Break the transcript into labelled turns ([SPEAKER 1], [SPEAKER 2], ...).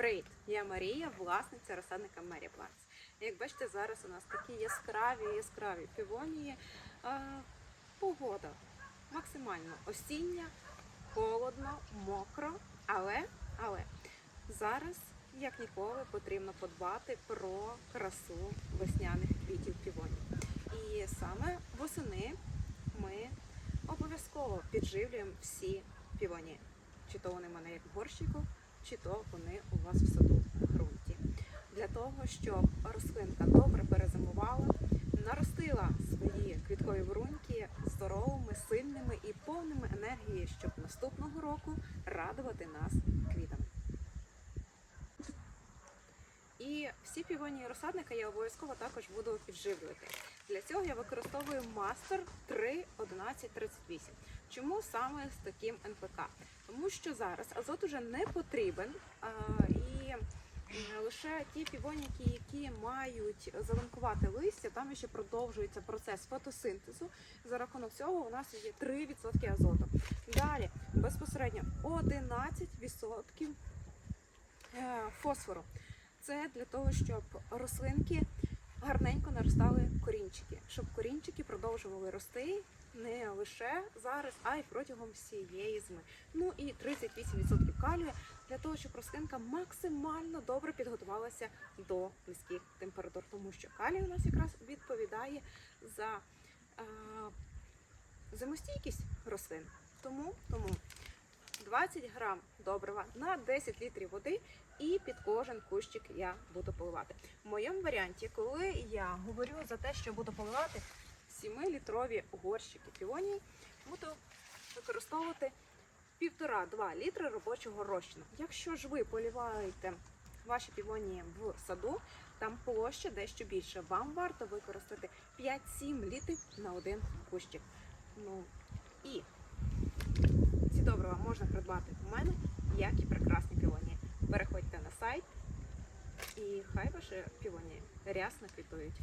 [SPEAKER 1] Привіт! Я Марія, власниця розсадника Марія Планс. Як бачите, зараз у нас такі яскраві, яскраві півонії. Погода максимально осіння, холодно, мокро, але, але зараз, як ніколи, потрібно подбати про красу весняних квітів півоній. І саме восени ми обов'язково підживлюємо всі півонії. Чи то вони мене як в горщику, чи то вони у вас в саду в ґрунті. Для того, щоб рослинка добре перезимувала, наростила свої квіткові бруньки здоровими, сильними і повними енергії, щоб наступного року радувати нас квітами. І розсадника я обов'язково також буду підживлювати. Для цього я використовую мастер 3.11.38. Чому саме з таким НПК? Тому що зараз азот уже не потрібен а, і лише ті півоніки, які мають зеленкувати листя, там ще продовжується процес фотосинтезу. За рахунок цього у нас є 3% азоту. Далі безпосередньо 11% е, фосфору. Це для того, щоб рослинки гарненько наростали корінчики, щоб корінчики продовжували рости не лише зараз, а й протягом всієї зими. Ну і 38% калію для того, щоб рослинка максимально добре підготувалася до низьких температур, тому що калій у нас якраз відповідає за е, зимостійкість рослин. Тому, тому 20 грам добрива на 10 літрів води і кожен кущик я буду поливати. В моєму варіанті, коли я говорю за те, що буду поливати 7-літрові горщики півонії, буду використовувати 1,5-2 літри робочого розчину. Якщо ж ви поліваєте ваші півонії в саду, там площа дещо більше. Вам варто використати 5-7 літрів на один кущик. Ну і ці добрива можна придбати у мене, як і прекрасні півонії. Переходьте на сайт і хай ваші півонії рясно квітують.